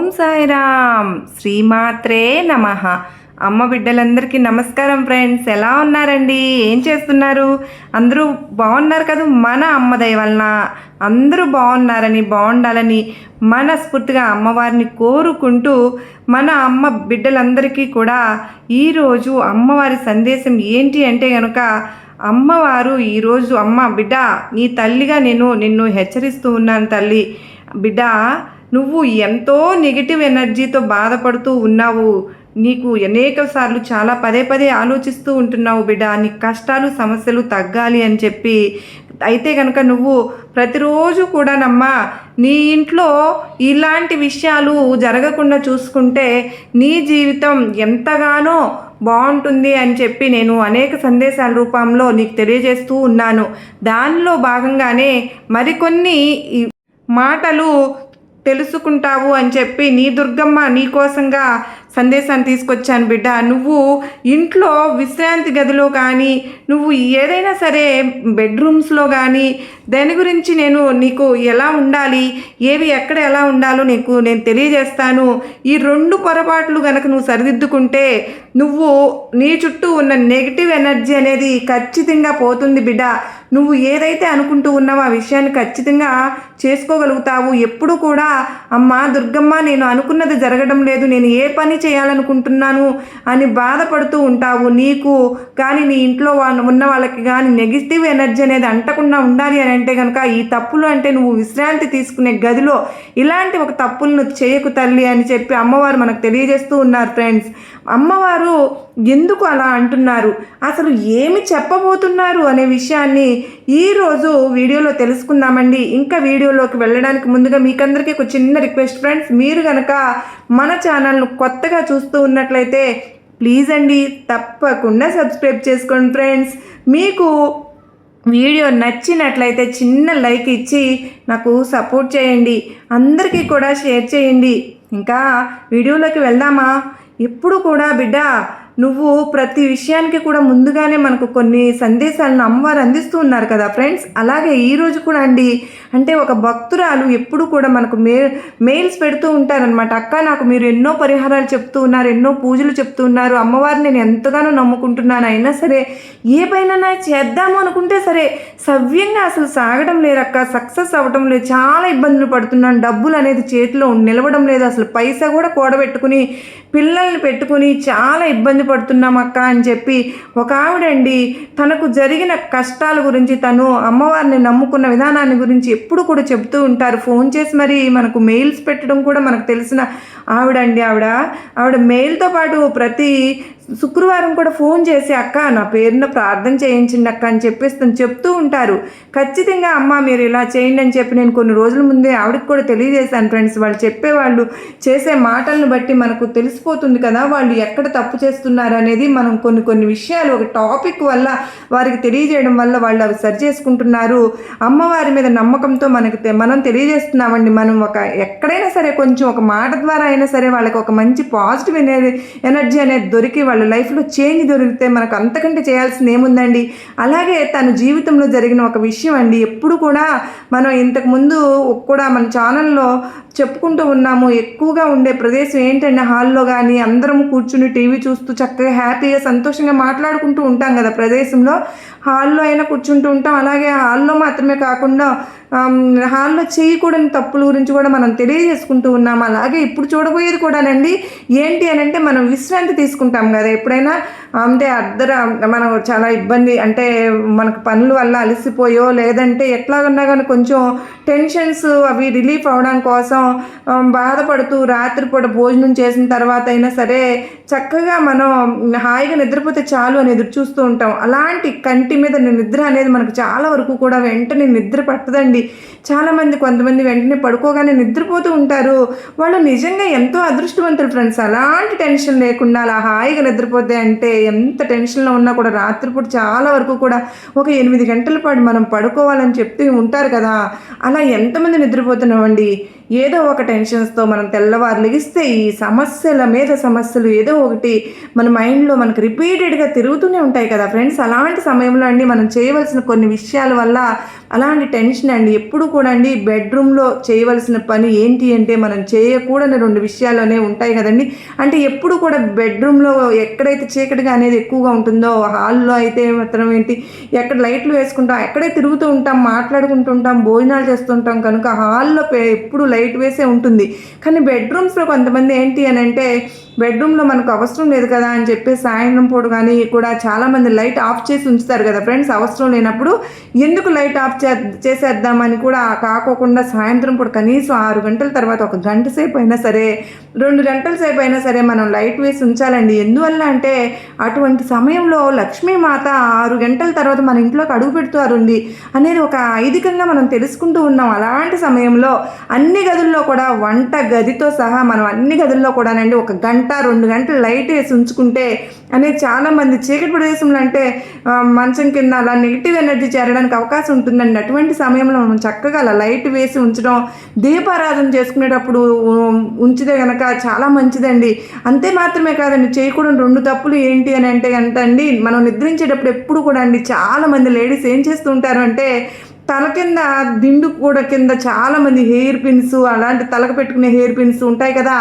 ఓం సాయిరామ్. శ్రీమాత్రే నమ. అమ్మ బిడ్డలందరికీ నమస్కారం ఫ్రెండ్స్. ఎలా ఉన్నారండి? ఏం చేస్తున్నారు? అందరూ బాగున్నారు కదా? మన అమ్మ వలన అందరూ బాగున్నారని బాగుండాలని మనస్ఫూర్తిగా అమ్మవారిని కోరుకుంటూ మన అమ్మ బిడ్డలందరికీ కూడా ఈరోజు అమ్మవారి సందేశం ఏంటి అంటే కనుక అమ్మవారు ఈరోజు అమ్మ బిడ్డ నీ తల్లిగా నేను నిన్ను హెచ్చరిస్తూ ఉన్నాను తల్లి. బిడ్డ నువ్వు ఎంతో నెగిటివ్ ఎనర్జీతో బాధపడుతూ ఉన్నావు. నీకు అనేక సార్లు చాలా పదే పదే ఆలోచిస్తూ ఉంటున్నావు బిడ్డ. నీ కష్టాలు సమస్యలు తగ్గాలి అని చెప్పి. అయితే కనుక నువ్వు ప్రతిరోజు కూడానమ్మా నీ ఇంట్లో ఇలాంటి విషయాలు జరగకుండా చూసుకుంటే నీ జీవితం ఎంతగానో బాగుంటుంది అని చెప్పి నేను అనేక సందేశాల రూపంలో నీకు తెలియజేస్తూ ఉన్నాను. దానిలో భాగంగానే మరికొన్ని ఈ మాటలు తెలుసుకుంటావు అని చెప్పి నీ దుర్గమ్మ నీకోసంగా సందేశాన్ని తీసుకొచ్చాను బిడ్డ. నువ్వు ఇంట్లో విశ్రాంతి గదిలో కానీ నువ్వు ఏదైనా సరే బెడ్రూమ్స్లో కానీ దాని గురించి నేను నీకు ఎలా ఉండాలి ఏవి ఎక్కడ ఎలా ఉండాలో నీకు నేను తెలియజేస్తాను. ఈ రెండు పొరపాట్లు కనుక నువ్వు సరిదిద్దుకుంటే నువ్వు నీ చుట్టూ ఉన్న నెగిటివ్ ఎనర్జీ అనేది ఖచ్చితంగా పోతుంది బిడ్డ. నువ్వు ఏదైతే అనుకుంటూ ఉన్నావో ఆ విషయాన్ని ఖచ్చితంగా చేసుకోగలుగుతావు. ఎప్పుడు కూడా అమ్మ దుర్గమ్మ నేను అనుకున్నది జరగడం లేదు. నేను ఏ పని చేయాలనుకుంటున్నాను అని బాధపడుతూ ఉంటావు. నీకు కానీ నీ ఇంట్లో ఉన్న వాళ్ళకి కానీ నెగిటివ్ ఎనర్జీ అనేది అంటకుండా ఉండాలి అని అంటే కనుక ఈ తప్పులు అంటే నువ్వు విశ్రాంతి తీసుకునే గదిలో ఇలాంటి ఒక తప్పులను చేయకు తల్లి అని చెప్పి అమ్మవారు మనకు తెలియజేస్తూ ఉన్నారు ఫ్రెండ్స్ అమ్మవారు ఎందుకు అలా అంటున్నారు? అసలు ఏమి చెప్పబోతున్నారు అనే విషయాన్ని ఈరోజు వీడియోలో తెలుసుకుందామండి. ఇంకా వీడియోలోకి వెళ్ళడానికి ముందుగా మీకందరికీ ఒక చిన్న రిక్వెస్ట్ ఫ్రెండ్స్. మీరు కనుక మన ఛానల్ను కొత్తగా చూస్తూ ఉన్నట్లయితే ప్లీజ్ అండి తప్పకుండా సబ్స్క్రైబ్ చేసుకోండి ఫ్రెండ్స్. మీకు వీడియో నచ్చినట్లయితే చిన్న లైక్ ఇచ్చి నాకు సపోర్ట్ చేయండి. అందరికీ కూడా షేర్ చేయండి. ఇంకా వీడియోలోకి వెళ్దామా? ఎప్పుడు కూడా బిడ్డ నువ్వు ప్రతి విషయానికి కూడా ముందుగానే మనకు కొన్ని సందేశాలను అమ్మవారు అందిస్తూ ఉన్నారు కదా ఫ్రెండ్స్. అలాగే ఈరోజు కూడా అండి అంటే ఒక భక్తురాలు ఎప్పుడు కూడా మనకు మే మెయిల్స్ పెడుతూ ఉంటారనమాట అక్క నాకు మీరు ఎన్నో పరిహారాలు చెప్తూ ఉన్నారు ఎన్నో పూజలు చెప్తూ ఉన్నారు. అమ్మవారిని నేను ఎంతగానో నమ్ముకుంటున్నాను. అయినా సరే ఏ పైన చేద్దాము అనుకుంటే సరే సవ్యంగా అసలు సాగడం లేదక్క సక్సెస్ అవ్వడం లేదు. చాలా ఇబ్బందులు పడుతున్నాను డబ్బులు అనేది చేతిలో నిలవడం లేదు. అసలు పైసా కూడా కూడబెట్టుకుని పిల్లల్ని పెట్టుకుని చాలా ఇబ్బంది పడుతున్నాం అక్క అని చెప్పి ఒక ఆవిడండి తనకు జరిగిన కష్టాల గురించి తను అమ్మవారిని నమ్ముకున్న విధానాన్ని గురించి ఎప్పుడు కూడా చెప్తూ ఉంటారు. ఫోన్ చేసి మరి మనకు మెయిల్స్ పెట్టడం కూడా మనకు తెలిసిన ఆవిడండి ఆవిడ. ఆవిడ మెయిల్తో పాటు ప్రతి శుక్రవారం కూడా ఫోన్ చేసి అక్క నా పేరున ప్రార్థన చేయించండి అక్క అని చెప్పేసి తను చెప్తూ ఉంటారు. ఖచ్చితంగా అమ్మ మీరు ఇలా చేయండి అని చెప్పి నేను కొన్ని రోజుల ముందే ఆవిడకి కూడా తెలియజేశాను ఫ్రెండ్స్. వాళ్ళు చెప్పేవాళ్ళు చేసే మాటలను బట్టి మనకు తెలిసిపోతుంది కదా వాళ్ళు ఎక్కడ తప్పు చేస్తున్నారు అనేది మనం కొన్ని కొన్ని విషయాలు ఒక టాపిక్ వల్ల వారికి తెలియజేయడం వల్ల వాళ్ళు అవి సరి చేసుకుంటున్నారు. అమ్మవారి మీద నమ్మకంతో మనకి తె- మనం తెలియజేస్తున్నామండి. మనం ఒక ఎక్కడైనా సరే కొంచెం ఒక మాట ద్వారా అయినా సరే వాళ్ళకి ఒక మంచి పాజిటివ్ అనేది ఎనర్జీ అనేది దొరికి వాళ్ళు లైఫ్లో చేంజ్ దొరికితే మనకు అంతకంటే చేయాల్సింది ఏముందండి? అలాగే తన జీవితంలో జరిగిన ఒక విషయం అండి. ఎప్పుడు కూడా మనం ఇంతకుముందు కూడా మన ఛానల్లో చెప్పుకుంటూ ఉన్నాము ఎక్కువగా ఉండే ప్రదేశం ఏంటంటే హాల్లో కానీ అందరం కూర్చుని టీవీ చూస్తూ చక్కగా హ్యాపీగా సంతోషంగా మాట్లాడుకుంటూ ఉంటాం కదా ప్రదేశంలో. హాల్లో అయినా కూర్చుంటూ ఉంటాం. అలాగే హాల్లో మాత్రమే కాకుండా హాల్లో చేయకూడని తప్పుల గురించి కూడా మనం తెలియజేసుకుంటూ ఉన్నాం. అలాగే ఇప్పుడు చూడబోయేది కూడానండి ఏంటి అని అంటే మనం విశ్రాంతి తీసుకుంటాం కదా. ఎప్పుడైనా అంటే అర్ధర మనం చాలా ఇబ్బంది అంటే మనకు పనుల వల్ల అలసిపోయో లేదంటే ఎట్లాగన్నా కానీ కొంచెం టెన్షన్స్ అవి రిలీఫ్ అవడం కోసం బాధపడుతూ రాత్రిపూట భోజనం చేసిన తర్వాత అయినా సరే చక్కగా మనం హాయిగా నిద్రపోతే చాలు అని ఎదురు చూస్తూ ఉంటాం. అలాంటి కంటి మీద నిద్ర అనేది మనకు చాలా వరకు కూడా వెంటనే నిద్ర పట్టదండి. చాలామంది కొంతమంది వెంటనే పడుకోగానే నిద్రపోతూ ఉంటారు. వాళ్ళు నిజంగా ఎంతో అదృష్టవంతులు ఫ్రెండ్స్ అలాంటి టెన్షన్ లేకుండా అలా హాయిగా నిద్రపోతే అంటే ఎంత టెన్షన్లో ఉన్నా కూడా రాత్రిపూట చాలా వరకు కూడా ఒక ఎనిమిది గంటల పాటు మనం పడుకోవాలని చెప్తూ ఉంటారు కదా. అలా ఎంతమంది నిద్రపోతున్నామండి? ఏదో ఒక టెన్షన్స్తో మనం తెల్లవారు లెగిస్తే ఈ సమస్యల మీద సమస్యలు ఏదో ఒకటి మన మైండ్లో మనకు రిపీటెడ్గా తిరుగుతూనే ఉంటాయి కదా ఫ్రెండ్స్. అలాంటి సమయంలో అండి మనం చేయవలసిన కొన్ని విషయాల వల్ల అలాంటి టెన్షన్ అండి. ఎప్పుడు కూడా అండి బెడ్రూమ్లో చేయవలసిన పని ఏంటి అంటే మనం చేయకూడని రెండు విషయాల్లోనే ఉంటాయి కదండి. అంటే ఎప్పుడు కూడా బెడ్రూమ్లో ఎక్కడైతే చీకటిగా అనేది ఎక్కువగా ఉంటుందో హాల్లో అయితే మాత్రం ఏంటి ఎక్కడ లైట్లు వేసుకుంటాం ఎక్కడే తిరుగుతూ ఉంటాం మాట్లాడుకుంటుంటాం భోజనాలు చేస్తుంటాం కనుక హాల్లో ఎప్పుడు లైట్ వేసే ఉంటుంది. కానీ బెడ్రూమ్స్లో కొంతమంది ఏంటి అని అంటే బెడ్రూమ్లో మనకు అవసరం లేదు కదా అని చెప్పి సాయంత్రం పూట కానీ కూడా చాలామంది లైట్ ఆఫ్ చేసి ఉంచుతారు కదా ఫ్రెండ్స్. అవసరం లేనప్పుడు ఎందుకు లైట్ ఆఫ్ చే చేసేద్దామని కూడా కాకోకుండా సాయంత్రం పూట కనీసం ఆరు గంటల తర్వాత ఒక గంట సేపు అయినా సరే రెండు గంటల సేపు అయినా సరే మనం లైట్ వేసి ఉంచాలండి. ఎందువల్ల అంటే అటువంటి సమయంలో లక్ష్మీమాత ఆరు గంటల తర్వాత మన ఇంట్లోకి అడుగు పెడుతారుంది అనేది ఒక ఐదికంగా మనం తెలుసుకుంటూ ఉన్నాం. అలాంటి సమయంలో అన్ని గదుల్లో కూడా వంట గదితో సహా మనం అన్ని గదుల్లో కూడానండి ఒక గంట రెండు గంటలు లైట్ వేసి ఉంచుకుంటే అనేది చాలామంది చీకటి ప్రదేశంలో అంటే మంచం కింద అలా నెగిటివ్ ఎనర్జీ చేరడానికి అవకాశం ఉంటుందండి. అటువంటి సమయంలో మనం చక్కగా అలా లైట్ వేసి ఉంచడం దీపారాధన చేసుకునేటప్పుడు ఉంచితే కనుక చాలా మంచిదండి. అంతే మాత్రమే కాదండి చేయకూడని రెండు తప్పులు ఏంటి అని అంటే కనుక అండి మనం నిద్రించేటప్పుడు ఎప్పుడు కూడా అండి చాలా మంది లేడీస్ ఏం చేస్తుంటారు అంటే తల కింద దిండు కూడా కింద చాలామంది హెయిర్ పిన్స్ అలాంటి తలకు పెట్టుకునే హెయిర్ పిన్స్ ఉంటాయి కదా.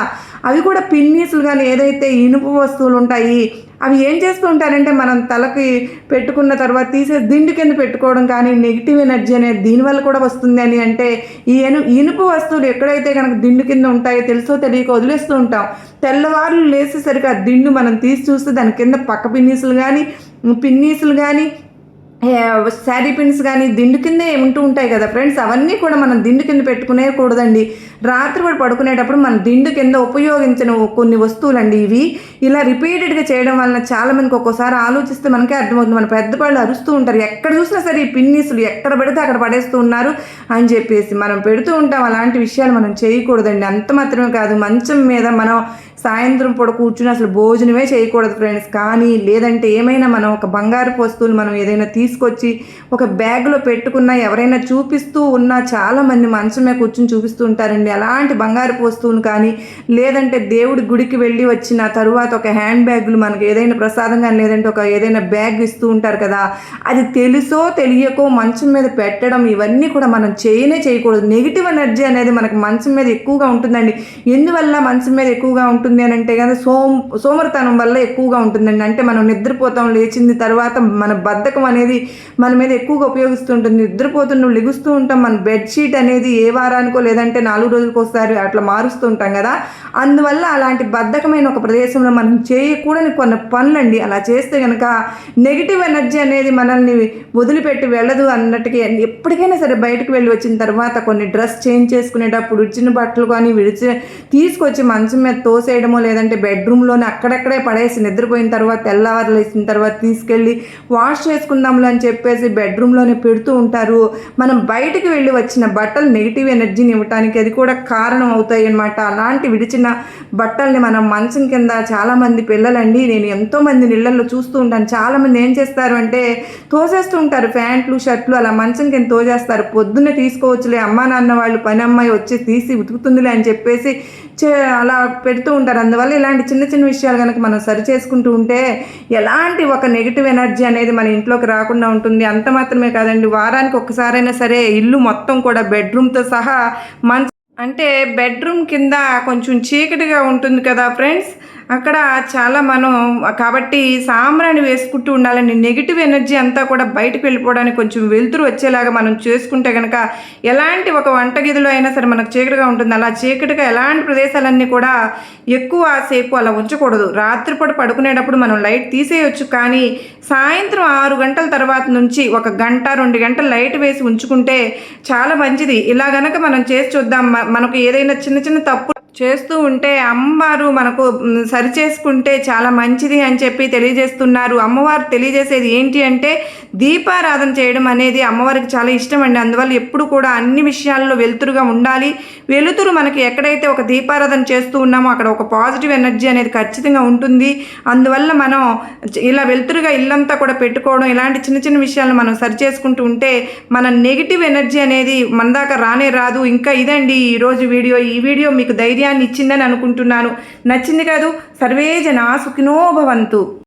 అవి కూడా పిన్నీసులు కానీ ఏదైతే ఇనుపు వస్తువులు ఉంటాయి అవి ఏం చేస్తూ ఉంటారంటే మనం తలకి పెట్టుకున్న తర్వాత తీసే దిండు కింద పెట్టుకోవడం కానీ నెగిటివ్ ఎనర్జీ అనేది దీనివల్ల కూడా వస్తుంది అని అంటే ఈ ఎను ఇనుపు వస్తువులు ఎక్కడైతే కనుక దిండు కింద ఉంటాయో తెలుసో తెలియక వదిలేస్తూ ఉంటాం. తెల్లవారులు లేచేసరికి ఆ దిండు మనం తీసి చూస్తే దాని కింద పక్క పిన్నీసులు కానీ పిన్నీసులు కానీ శారీ పిన్స్ కానీ దిండు కిందే ఉంటూ ఉంటాయి కదా ఫ్రెండ్స్ అవన్నీ కూడా మనం దిండు కింద పెట్టుకునే కూడదండి రాత్రి కూడా పడుకునేటప్పుడు మన దిండు కింద ఉపయోగించిన కొన్ని వస్తువులండి ఇవి. ఇలా రిపీటెడ్గా చేయడం వలన చాలా మందికి ఒక్కోసారి ఆలోచిస్తే మనకే అర్థమవుతుంది. మన పెద్దవాళ్ళు అరుస్తూ ఉంటారు ఎక్కడ చూసినా సరే ఈ పిన్నీసులు ఎక్కడ పడితే అక్కడ పడేస్తూ ఉన్నారు అని చెప్పేసి. మనం పెడుతూ ఉంటాం అలాంటి విషయాలు మనం చేయకూడదండి. అంత మాత్రమే కాదు మంచం మీద మనం సాయంత్రం పూట కూర్చుని అసలు భోజనమే చేయకూడదు ఫ్రెండ్స్ కానీ లేదంటే ఏమైనా మనం ఒక బంగారు వస్తువులు మనం ఏదైనా తీసుకొచ్చి ఒక బ్యాగ్లో పెట్టుకున్నా ఎవరైనా చూపిస్తూ ఉన్నా చాలామంది మంచం మీద కూర్చుని చూపిస్తూ ఉంటారండి. అలాంటి బంగారు వస్తువును కానీ లేదంటే దేవుడి గుడికి వెళ్ళి వచ్చిన తరువాత ఒక హ్యాండ్ బ్యాగులు మనకి ఏదైనా ప్రసాదం కానీ లేదంటే ఒక ఏదైనా బ్యాగ్ ఇస్తూ ఉంటారు కదా అది తెలుసో తెలియకో మంచం మీద పెట్టడం ఇవన్నీ కూడా మనం చేయనే చేయకూడదు. నెగిటివ్ ఎనర్జీ అనేది మనకి మంచం మీద ఎక్కువగా ఉంటుందండి. ఎందువల్ల మంచం మీద ఎక్కువగా ఉంటుంది అని అంటే కానీ సోమ సోమరితనం వల్ల ఎక్కువగా ఉంటుందండి. అంటే మనం నిద్రపోతాం లేచింది తర్వాత మన బద్ధకం అనేది మన మీద ఎక్కువగా ఉపయోగిస్తుంటుంది. నిద్రపోతున్న లెగుస్తూ ఉంటాం. మన బెడ్షీట్ అనేది ఏ వారానికో లేదంటే నాలుగు రోజులకు ఒకసారి అట్లా మారుస్తూ ఉంటాం కదా. అందువల్ల అలాంటి బద్ధకమైన ఒక ప్రదేశంలో మనం చేయకూడని కొన్ని పనులండి. అలా చేస్తే కనుక నెగిటివ్ ఎనర్జీ అనేది మనల్ని వదిలిపెట్టి వెళ్ళదు అన్నట్టుగా ఎప్పటికైనా సరే బయటకు వెళ్ళి వచ్చిన తర్వాత కొన్ని డ్రెస్ చేంజ్ చేసుకునేటప్పుడు ఇచ్చిన బట్టలు కానీ విడిచి తీసుకొచ్చి మంచం మీద తోసే చేయడమో లేదంటే బెడ్రూమ్లోనే అక్కడక్కడే పడేసి నిద్రపోయిన తర్వాత తెల్లవారు లేచిన తర్వాత తీసుకెళ్ళి వాష్ చేసుకుందాంలే అని చెప్పేసి బెడ్రూమ్లోనే పెడుతూ ఉంటారు. మనం బయటికి వెళ్ళి వచ్చిన బట్టలు నెగిటివ్ ఎనర్జీని ఇవ్వటానికి అది కూడా కారణం అవుతాయి అనమాట అలాంటి విడిచిన బట్టల్ని మనం మంచం కింద చాలామంది పిల్లలండి నేను ఎంతోమంది నీళ్ళల్లో చూస్తూ ఉంటాను. చాలామంది ఏం చేస్తారు అంటే తోసేస్తూ ఉంటారు ప్యాంట్లు షర్ట్లు అలా మంచం కింద తోసేస్తారు. పొద్దున్నే తీసుకోవచ్చులే అమ్మా నాన్న వాళ్ళు పని అమ్మాయి వచ్చి తీసి ఉతుకుతుందిలే అని చెప్పేసి చే అలా పెడుతూ ఉంటారు. అందువల్ల ఇలాంటి చిన్న చిన్న విషయాలు కనుక మనం సరి చేసుకుంటూ ఉంటే ఎలాంటి ఒక నెగిటివ్ ఎనర్జీ అనేది మన ఇంట్లోకి రాకుండా ఉంటుంది. అంత మాత్రమే కాదండి. వారానికి ఒక్కసారైనా సరే ఇల్లు మొత్తం కూడా బెడ్రూమ్తో సహా మంచ అంటే బెడ్రూమ్ కింద కొంచెం చీకటిగా ఉంటుంది కదా ఫ్రెండ్స్. అక్కడ చాలా మనం కాబట్టి సాంబ్రాణి వేసుకుంటూ ఉండాలని నెగిటివ్ ఎనర్జీ అంతా కూడా బయటకు వెళ్ళిపోవడానికి కొంచెం వెలుతురు వచ్చేలాగా మనం చేసుకుంటే కనుక ఎలాంటి ఒక వంటగదిలో అయినా సరే మనకు చీకటిగా ఉంటుంది. అలా చీకటిగా ఎలాంటి ప్రదేశాలన్నీ కూడా ఎక్కువ సేపు అలా ఉంచకూడదు. రాత్రిపూట పడుకునేటప్పుడు మనం లైట్ తీసేయొచ్చు. కానీ సాయంత్రం ఆరు గంటల తర్వాత నుంచి ఒక గంట రెండు గంటలు లైట్ వేసి ఉంచుకుంటే చాలా మంచిది. ఇలా గనక మనం చేసి చూద్దాం. మనకు ఏదైనా చిన్న చిన్న తప్పు చేస్తూ ఉంటే అమ్మవారు మనకు సరి చేసుకుంటే చాలా మంచిది అని చెప్పి తెలియజేస్తున్నారు. అమ్మవారు తెలియజేసేది ఏంటి అంటే దీపారాధన చేయడం అనేది అమ్మవారికి చాలా ఇష్టం అండి. అందువల్ల ఎప్పుడు కూడా అన్ని విషయాల్లో వెలుతురుగా ఉండాలి. వెలుతురు మనకి ఎక్కడైతే ఒక దీపారాధన చేస్తూ ఉన్నామో అక్కడ ఒక పాజిటివ్ ఎనర్జీ అనేది ఖచ్చితంగా ఉంటుంది. అందువల్ల మనం ఇలా వెలుతురుగా ఇల్లంతా కూడా పెట్టుకోవడం ఇలాంటి చిన్న చిన్న విషయాలను మనం సరి చేసుకుంటూ ఉంటే మన నెగిటివ్ ఎనర్జీ అనేది మన దాకా రానే రాదు. ఇంకా ఇదండి ఈరోజు వీడియో. ఈ వీడియో మీకు ధైర్యం ధైర్యాన్ని ఇచ్చిందని అనుకుంటున్నాను. నచ్చింది కాదు సర్వే జనా సుఖినో భవంతు.